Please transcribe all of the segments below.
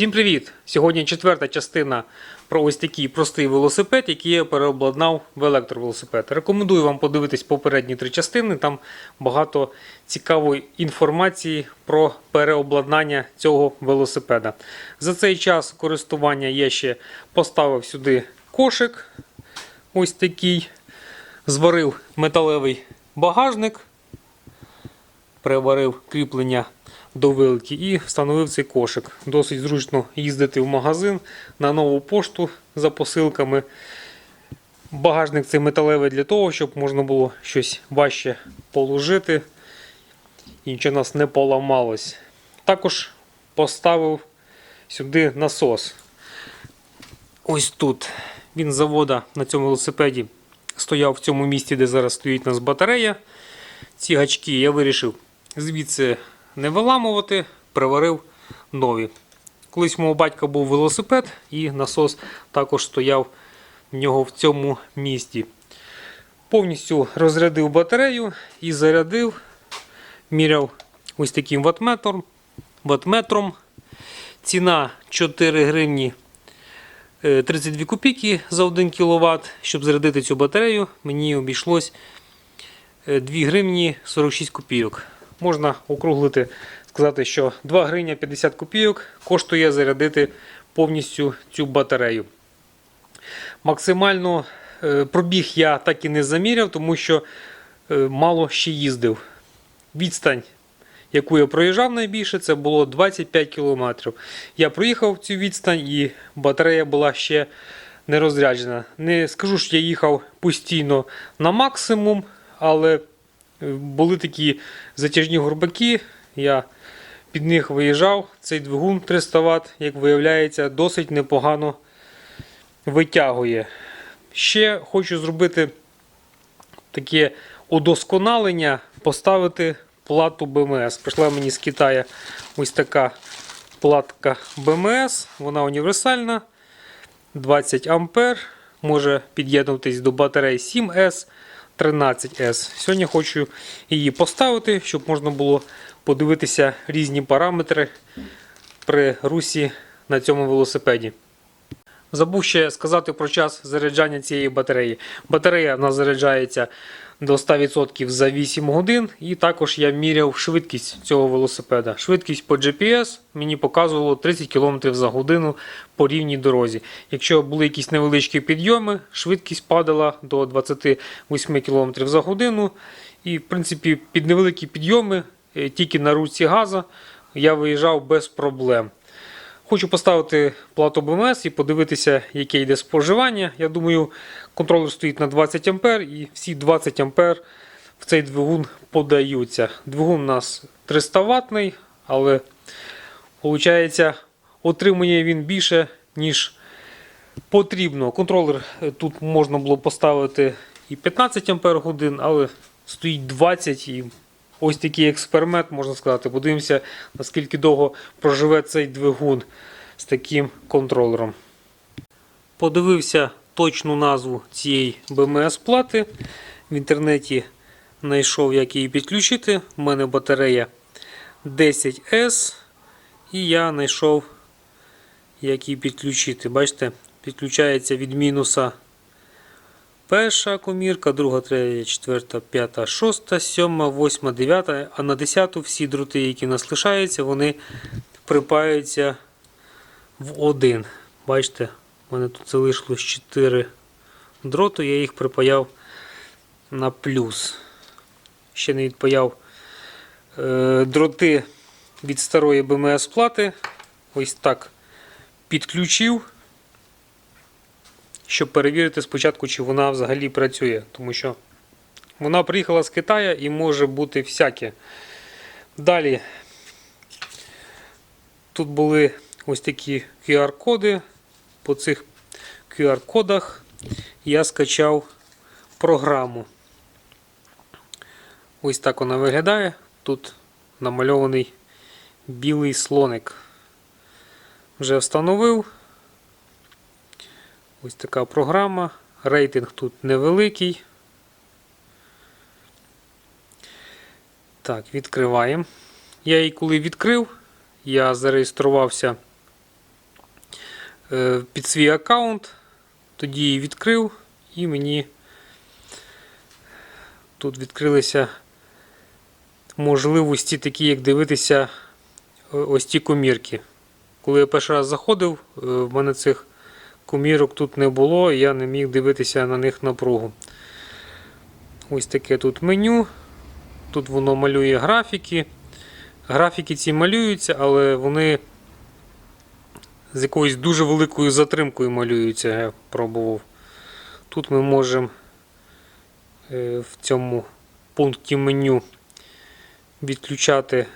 Всім привіт! Сьогодні четверта частина про ось такий простий велосипед, який я переобладнав в електровелосипед. Рекомендую вам подивитись попередні три частини. Там багато цікавої інформації про переобладнання цього велосипеда. За цей час користування я ще поставив сюди кошик. Ось такий. Зварив металевий багажник приварив кріплення до вилки і встановив цей кошик. Досить зручно їздити в магазин на нову пошту за посилками. Багажник цей металевий для того, щоб можна було щось важче положити і нічого нас не поламалось. Також поставив сюди насос. Ось тут. Він завода на цьому велосипеді стояв в цьому місці, де зараз стоїть у нас батарея. Ці гачки я вирішив звідси не виламувати, приварив нові. Колись у мого батька був велосипед, і насос також стояв в нього в цьому місці. Повністю розрядив батарею і зарядив, міряв ось таким ватметром. ватметром. Ціна 4 гривні е, 32 копійки за 1 кВт. Щоб зарядити цю батарею, мені обійшлось 2 гривні 46 копійок. Можна округлити, сказати, що 2 гривні 50 копійок коштує зарядити повністю цю батарею. Максимально е, пробіг я так і не заміряв, тому що е, мало ще їздив. Відстань, яку я проїжджав найбільше, це було 25 км. Я проїхав цю відстань і батарея була ще не розряджена. Не скажу, що я їхав постійно на максимум, але були такі затяжні горбаки. Я під них виїжджав. Цей двигун 300 Вт, як виявляється, досить непогано витягує. Ще хочу зробити таке удосконалення, поставити плату БМС. Прийшла мені з Китаю ось така платка БМС, вона універсальна. 20 ампер, може під'єднуватись до батареї 7S, 13S. Сьогодні хочу її поставити, щоб можна було подивитися різні параметри при русі на цьому велосипеді. Забув ще сказати про час заряджання цієї батареї. Батарея в нас заряджається до 100% за 8 годин. І також я міряв швидкість цього велосипеда. Швидкість по GPS мені показувало 30 км за годину по рівній дорозі. Якщо були якісь невеличкі підйоми, швидкість падала до 28 км за годину. І, в принципі, під невеликі підйоми, е, тільки на руці газа, я виїжджав без проблем. Хочу поставити плату БМС і подивитися, яке йде споживання. Я думаю, контролер стоїть на 20 А і всі 20 А в цей двигун подаються. Двигун у нас 300 ватний, але виходить, отримує він більше, ніж потрібно. Контролер е, тут можна було поставити і 15 Ампер годин, але стоїть 20 і ось такий експеримент, можна сказати. Подивимося, наскільки довго проживе цей двигун з таким контролером. Подивився точну назву цієї БМС-плати. В інтернеті знайшов, як її підключити. У мене батарея 10S. І я знайшов, як її підключити. Бачите, підключається від мінуса перша комірка, друга, третя, четверта, п'ята, шоста, сьома, восьма, дев'ята, а на десяту всі дроти, які в нас лишаються, вони припаються в один. Бачите, у мене тут залишилось 4 дроту, я їх припаяв на плюс. Ще не відпаяв е, дроти від старої БМС плати. Ось так підключив щоб перевірити спочатку, чи вона взагалі працює. Тому що вона приїхала з Китаю і може бути всяке. Далі тут були ось такі QR-коди. По цих QR-кодах я скачав програму. Ось так вона виглядає. Тут намальований білий слоник. Вже встановив. Ось така програма. Рейтинг тут невеликий. Так, відкриваємо. Я її коли відкрив, я зареєструвався е, під свій аккаунт, тоді її відкрив і мені тут відкрилися можливості такі, як дивитися е, ось ті комірки. Коли я перший раз заходив, е, в мене цих комірок тут не було, я не міг дивитися на них напругу. Ось таке тут меню. Тут воно малює графіки. Графіки ці малюються, але вони з якоюсь дуже великою затримкою малюються, я пробував. Тут ми можемо е, в цьому пункті меню відключати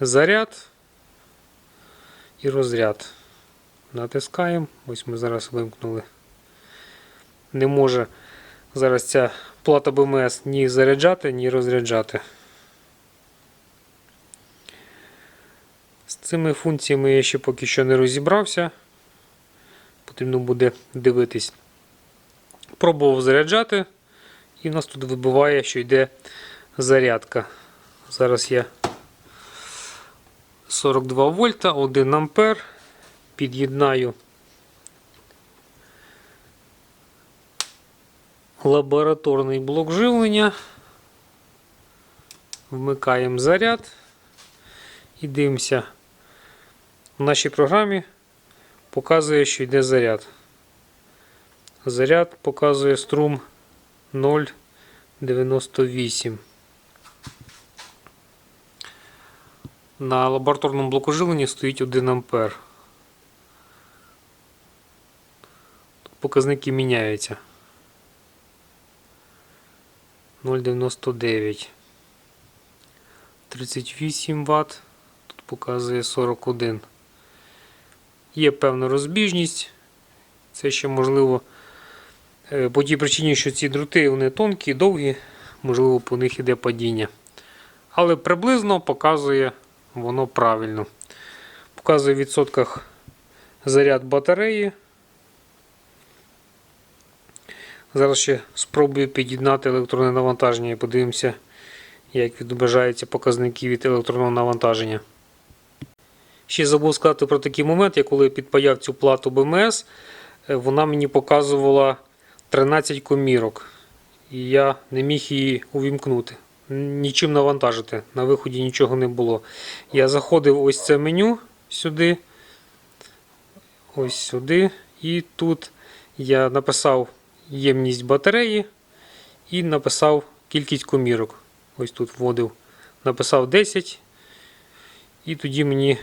заряд і розряд. Натискаємо. Ось ми зараз вимкнули. Не може зараз ця плата БМС ні заряджати, ні розряджати. З цими функціями я ще поки що не розібрався. Потрібно буде дивитись. Пробував заряджати, і в нас тут вибиває, що йде зарядка. Зараз я 42 вольта, 1 ампер. Під'єднаю лабораторний блок живлення. Вмикаємо заряд і дивимося. В нашій програмі показує, що йде заряд. Заряд показує струм 0,98. На лабораторному блоку живлення стоїть 1 ампер. Показники міняються. 0,99. 38 Вт. Тут показує 41. Є певна розбіжність. Це ще можливо е, по тій причині, що ці дроти вони тонкі, довгі, можливо, по них іде падіння. Але приблизно показує воно правильно. Показує в відсотках заряд батареї. Зараз ще спробую під'єднати електронне навантаження і подивимося, як відображаються показники від електронного навантаження. Ще забув сказати про такий момент, я коли підпаяв цю плату БМС, е, вона мені показувала 13 комірок. І я не міг її увімкнути. Нічим навантажити. На виході нічого не було. Я заходив ось це меню сюди. Ось сюди. І тут я написав ємність батареї і написав кількість комірок. Ось тут вводив. Написав 10. І тоді мені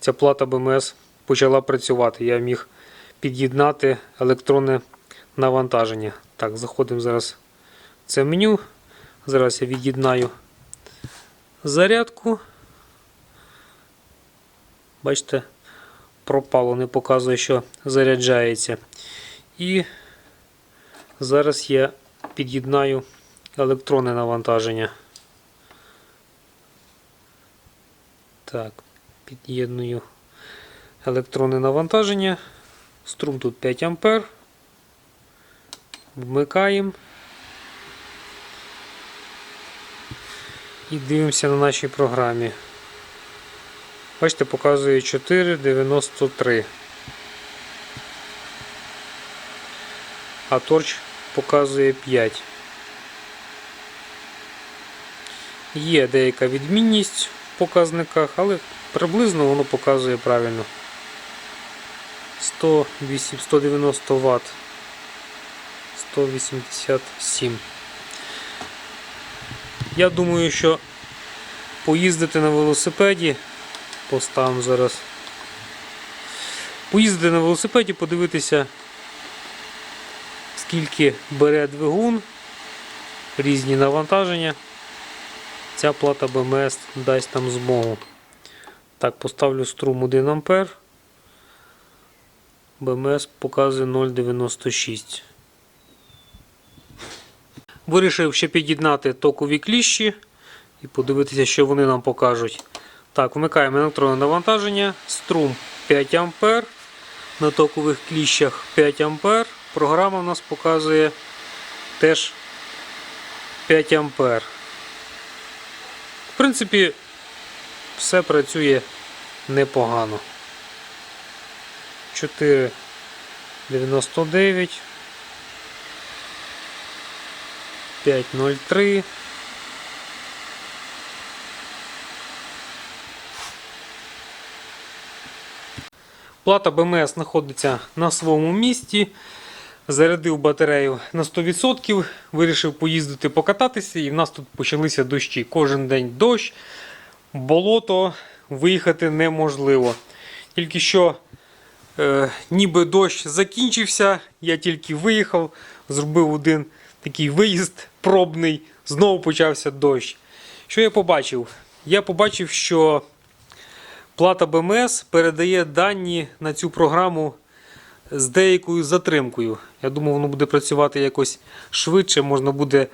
ця плата БМС почала працювати. Я міг під'єднати електронне навантаження. Так, заходимо зараз в це меню. Зараз я від'єднаю зарядку. Бачите, пропало, не показує, що заряджається. І зараз я під'єднаю електронне навантаження. Так, під'єдную електронне навантаження. Струм тут 5 А. Вмикаємо. І дивимося на нашій програмі. Бачите, показує 4,93. А торч показує 5. Є деяка відмінність в показниках, але приблизно воно показує правильно. 108, 190 Вт. 187. Я думаю, що поїздити на велосипеді, поставимо зараз. Поїздити на велосипеді, подивитися, скільки бере двигун, різні навантаження. Ця плата БМС дасть нам змогу. Так, поставлю струм 1 А. БМС показує 0,96. Вирішив ще під'єднати токові кліщі і подивитися, що вони нам покажуть. Так, вмикаємо електронне навантаження, струм 5 А. На токових кліщах 5 А. Програма у нас показує теж 5 А. В принципі, все працює непогано. 4 99. 503. Плата БМС знаходиться на своєму місці. Зарядив батарею на 100%, вирішив поїздити покататися, і в нас тут почалися дощі. Кожен день дощ, болото, виїхати неможливо. Тільки що е, ніби дощ закінчився, я тільки виїхав, зробив один такий виїзд пробний, знову почався дощ. Що я побачив? Я побачив, що плата БМС передає дані на цю програму з деякою затримкою. Я думав, воно буде працювати якось швидше, можна буде,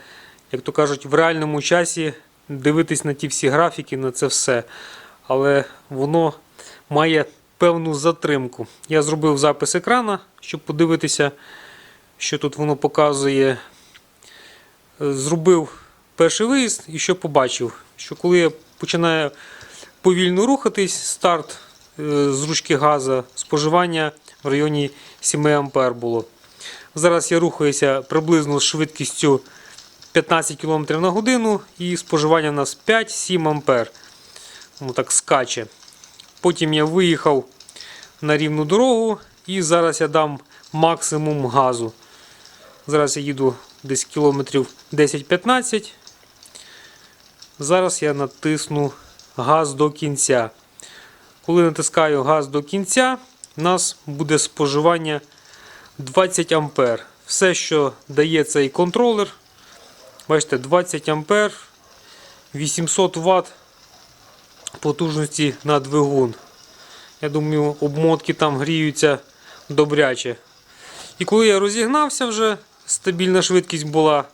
як то кажуть, в реальному часі дивитись на ті всі графіки, на це все. Але воно має певну затримку. Я зробив запис екрана, щоб подивитися, що тут воно показує. Зробив перший виїзд і що побачив, що коли я починаю повільно рухатись, старт е, з ручки газу, споживання в районі 7 А було. Зараз я рухаюся приблизно з швидкістю 15 км на годину і споживання у нас 5-7 А. Воно так скаче. Потім я виїхав на рівну дорогу і зараз я дам максимум газу. Зараз я їду десь кілометрів 10-15. Зараз я натисну газ до кінця. Коли натискаю газ до кінця, у нас буде споживання 20 А. Все, що дає цей контролер, бачите, 20 А, 800 Вт потужності на двигун. Я думаю, обмотки там гріються добряче. І коли я розігнався вже, стабільна швидкість була,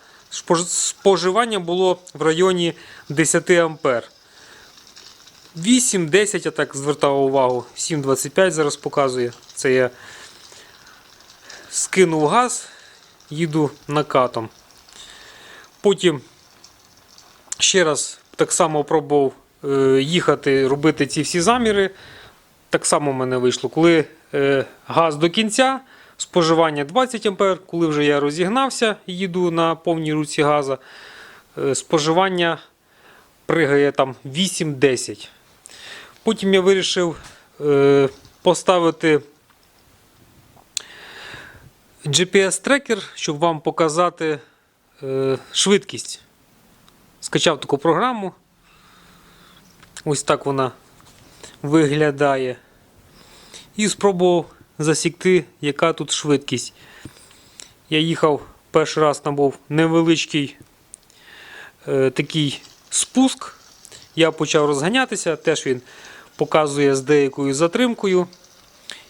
споживання було в районі 10 А. 8-10 я так звертав увагу. 7,25 зараз показує. Це я скинув газ, їду накатом. Потім ще раз так само пробував е, їхати, робити ці всі заміри. Так само в мене вийшло. Коли е, газ до кінця, споживання 20 А, коли вже я розігнався, їду на повній руці газа, е, споживання пригає там 8-10. Потім я вирішив е, поставити GPS-трекер, щоб вам показати е, швидкість. Скачав таку програму. Ось так вона виглядає. І спробував засікти, яка тут швидкість. Я їхав перший раз там був невеличкий е, такий спуск. Я почав розганятися, теж він показує з деякою затримкою.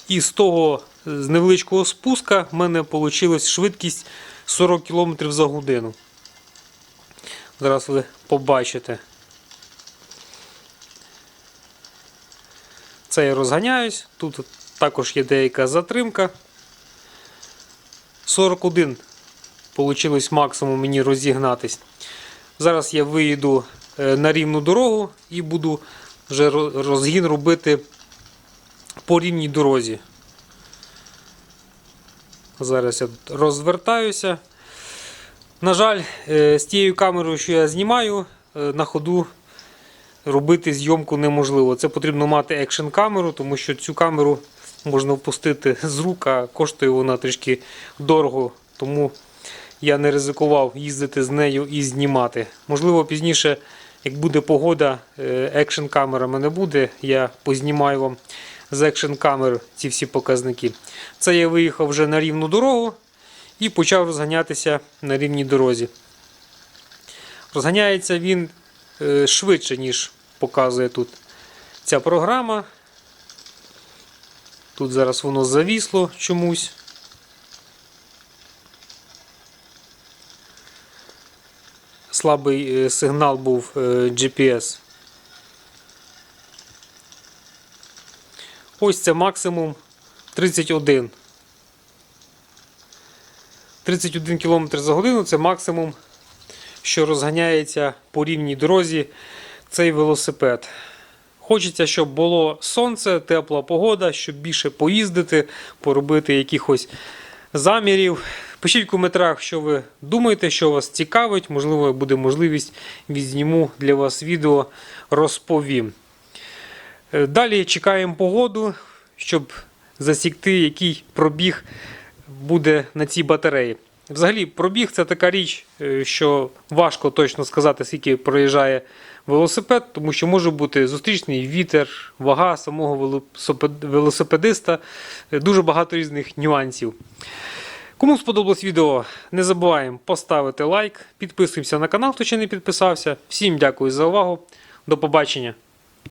І з того з невеличкого спуска в мене вийшла швидкість 40 км за годину. Зараз ви побачите. Це я розганяюсь. Тут також є деяка затримка. 41 вийшло максимум мені розігнатись. Зараз я виїду е, на рівну дорогу і буду вже розгін робити по рівній дорозі. Зараз я розвертаюся. На жаль, е, з тією камерою, що я знімаю, е, на ходу робити зйомку неможливо. Це потрібно мати екшн камеру, тому що цю камеру можна впустити з рук, а коштує вона трішки дорого. Тому я не ризикував їздити з нею і знімати. Можливо, пізніше, як буде погода, екшн камера мене буде. Я познімаю вам з екшн камер ці всі показники. Це я виїхав вже на рівну дорогу і почав розганятися на рівній дорозі. Розганяється він е, швидше, ніж показує тут ця програма. Тут зараз воно завісло чомусь. Слабий е, сигнал був е, GPS. Ось це максимум 31. 31 км за годину це максимум, що розганяється по рівній дорозі цей велосипед. Хочеться, щоб було сонце, тепла погода, щоб більше поїздити, поробити якихось замірів. Пишіть в коментарях, що ви думаєте, що вас цікавить. Можливо, буде можливість відзніму для вас відео, розповім. Е, Далі чекаємо погоду, щоб засікти, який пробіг буде на цій батареї. Взагалі, пробіг це така річ, е, що важко точно сказати, скільки проїжджає велосипед, тому що може бути зустрічний вітер, вага самого велосипедиста, е, дуже багато різних нюансів. Кому сподобалось відео, не забуваємо поставити лайк, підписуємося на канал, хто ще не підписався. Всім дякую за увагу. До побачення.